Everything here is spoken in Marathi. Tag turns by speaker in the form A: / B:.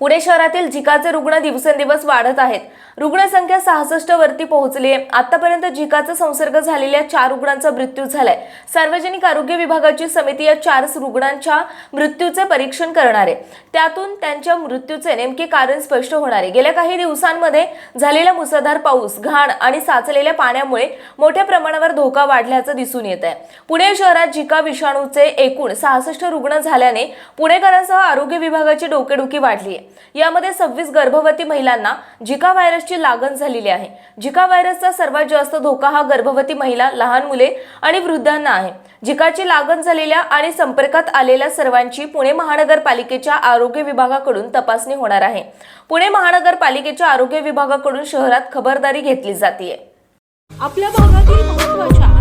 A: पुणे शहरातील झिकाचे रुग्ण दिवसेंदिवस वाढत आहेत. रुग्णसंख्या सहासष्ट वरती पोहोचली आहे. आतापर्यंत झिकाचा संसर्ग झालेल्या चार रुग्णांचा मृत्यू झालाय. सार्वजनिक आरोग्य विभागाची समिती या चार रुग्णांच्या मृत्यूचे परीक्षण करणार आहे. त्यातून त्यांच्या मृत्यूचे नेमके कारण स्पष्ट होणार आहे. गेल्या काही दिवसांमध्ये झालेला मुसळधार पाऊस घाण आणि साचलेल्या पाण्यामुळे मोठ्या प्रमाणावर धोका वाढल्याचं दिसून येत आहे पुणे शहरात झिका विषाणूचे एकूण सहासष्ट रुग्ण झाल्याने पुणेकरांसह आरोग्य विभागाची डोकेडुकी वाढली आहे. यामध्ये सव्वीस गर्भवती महिलांना झिका व्हायरसची लागण झालेली आहे. झिका व्हायरसचा सर्वात जास्त धोका हा गर्भवती महिला लहान मुले आणि वृद्धांना आहे. झिकाची लागण झालेल्या आणि संपर्कात आलेल्या सर्वांची पुणे महानगरपालिकेच्या आरोग्य विभागाकडून तपासणी होणार आहे. पुणे महानगरपालिकेच्या आरोग्य विभागाकडून शहरात खबरदारी घेतली जाते
B: आपल्या भागातील महत्त्वाच्या